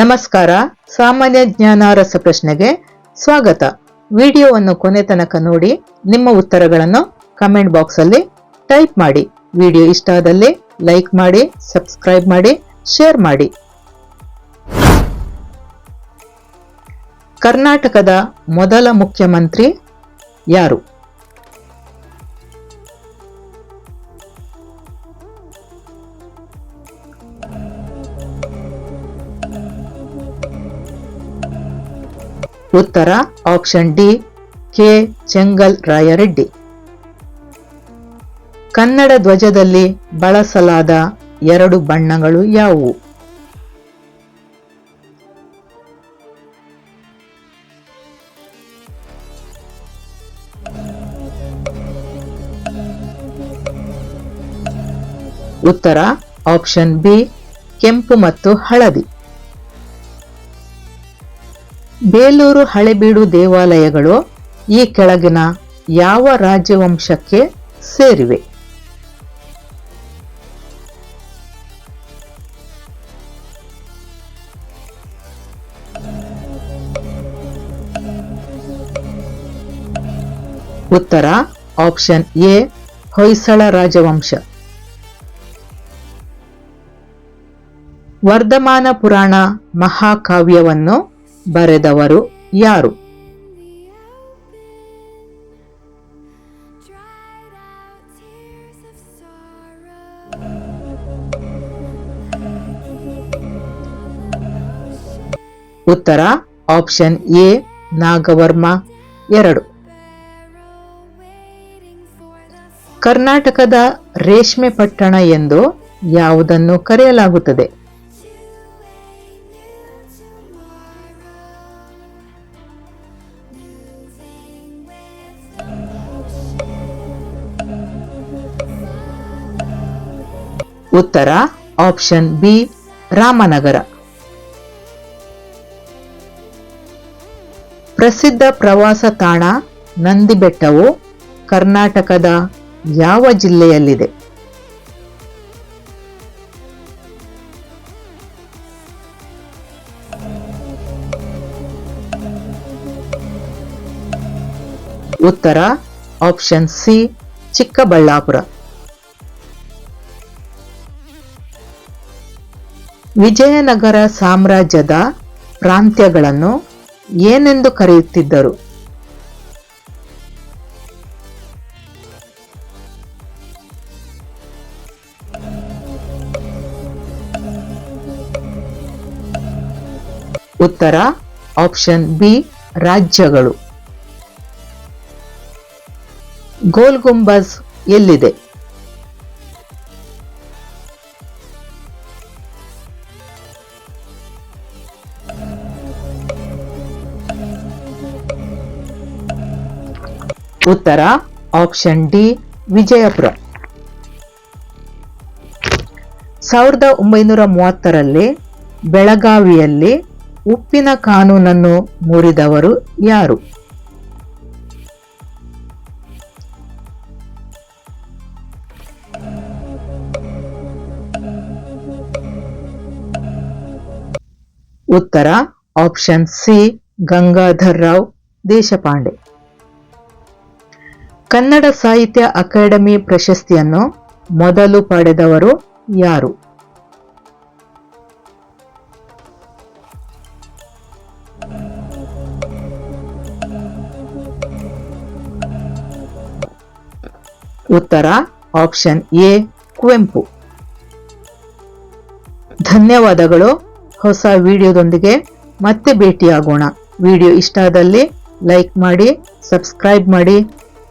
ನಮಸ್ಕಾರ. ಸಾಮಾನ್ಯ ಜ್ಞಾನ ರಸಪ್ರಶ್ನೆಗೆ ಸ್ವಾಗತ. ವಿಡಿಯೋವನ್ನು ಕೊನೆ ತನಕ ನೋಡಿ ನಿಮ್ಮ ಉತ್ತರಗಳನ್ನು ಕಮೆಂಟ್ ಬಾಕ್ಸ್ ಅಲ್ಲಿ ಟೈಪ್ ಮಾಡಿ. ವಿಡಿಯೋ ಇಷ್ಟ ಆದಲ್ಲಿ ಲೈಕ್ ಮಾಡಿ, ಸಬ್ಸ್ಕ್ರೈಬ್ ಮಾಡಿ, ಶೇರ್ ಮಾಡಿ. ಕರ್ನಾಟಕದ ಮೊದಲ ಮುಖ್ಯಮಂತ್ರಿ ಯಾರು? ಉತ್ತರ option D K Chengal Rayareddy Kannada ಧ್ವಜದಲ್ಲಿ ಬಳಸಲಾದ ಎರಡು ಬಣ್ಣಗಳು ಯಾವುವು? ಉತ್ತರ ಆಪ್ಷನ್ ಬಿ ಕೆಂಪು ಮತ್ತು ಹಳದಿ. ಬೇಲೂರು ಹಳೆಬೀಡು ದೇವಾಲಯಗಳು ಈ ಕೆಳಗಿನ ಯಾವ ರಾಜವಂಶಕ್ಕೆ ಸೇರಿವೆ? ಉತ್ತರ, ಆಪ್ಷನ್ ಎ, ಹೊಯ್ಸಳ ರಾಜವಂಶ. ವರ್ಧಮಾನ ಪುರಾಣ ಮಹಾಕಾವ್ಯವನ್ನು ಬರೆದವರು ಯಾರು. ಉತ್ತರ ಆಪ್ಷನ್ ಎ ನಾಗವರ್ಮ ಎರಡು ಕರ್ನಾಟಕದ ರೇಷ್ಮೆ ಪಟ್ಟಣ ಎಂದು ಯಾವುದನ್ನು ಕರೆಯಲಾಗುತ್ತದೆ ಉತ್ತರ ಆಪ್ಷನ್ ಬಿ ರಾಮನಗರ. ಪ್ರಸಿದ್ಧ ಪ್ರವಾಸ ತಾಣ ನಂದಿಬೆಟ್ಟವು ಕರ್ನಾಟಕದ ಯಾವ ಜಿಲ್ಲೆಯಲ್ಲಿದೆ? ಉತ್ತರ ಆಪ್ಷನ್ ಸಿ ಚಿಕ್ಕಬಳ್ಳಾಪುರ. ವಿಜಯನಗರ ಸಾಮ್ರಾಜ್ಯದ ಪ್ರಾಂತ್ಯಗಳನ್ನು ಏನೆಂದು ಕರೆಯುತ್ತಿದ್ದರು? ಉತ್ತರ ಆಪ್ಷನ್ ಬಿ ರಾಜ್ಯಗಳು. ಗೋಲ್ ಗುಂಬಜ್ ಎಲ್ಲಿದೆ? ಉತ್ತರ ಆಪ್ಷನ್ ಡಿ ವಿಜಯಪುರ. ಸಾವಿರದ ಒಂಬೈನೂರ ಮೂವತ್ತರಲ್ಲಿ ಬೆಳಗಾವಿಯಲ್ಲಿ ಉಪ್ಪಿನ ಕಾನೂನನ್ನು ಮೂರಿದವರು ಯಾರು? ಉತ್ತರ ಆಪ್ಷನ್ ಸಿ ಗಂಗಾಧರ್ ರಾವ್ ದೇಶಪಾಂಡೆ. ಕನ್ನಡ ಸಾಹಿತ್ಯ ಅಕಾಡೆಮಿ ಪ್ರಶಸ್ತಿಯನ್ನು ಮೊದಲು ಪಡೆದವರು ಯಾರು? ಉತ್ತರ, ಆಪ್ಷನ್ ಎ, ಕುವೆಂಪು. ಧನ್ಯವಾದಗಳು. ಹೊಸ ವಿಡಿಯೋದೊಂದಿಗೆ ಮತ್ತೆ ಭೇಟಿಯಾಗೋಣ. ವಿಡಿಯೋ ಇಷ್ಟ ಆದಲ್ಲಿ ಲೈಕ್ ಮಾಡಿ, ಸಬ್ಸ್ಕ್ರೈಬ್ ಮಾಡಿ.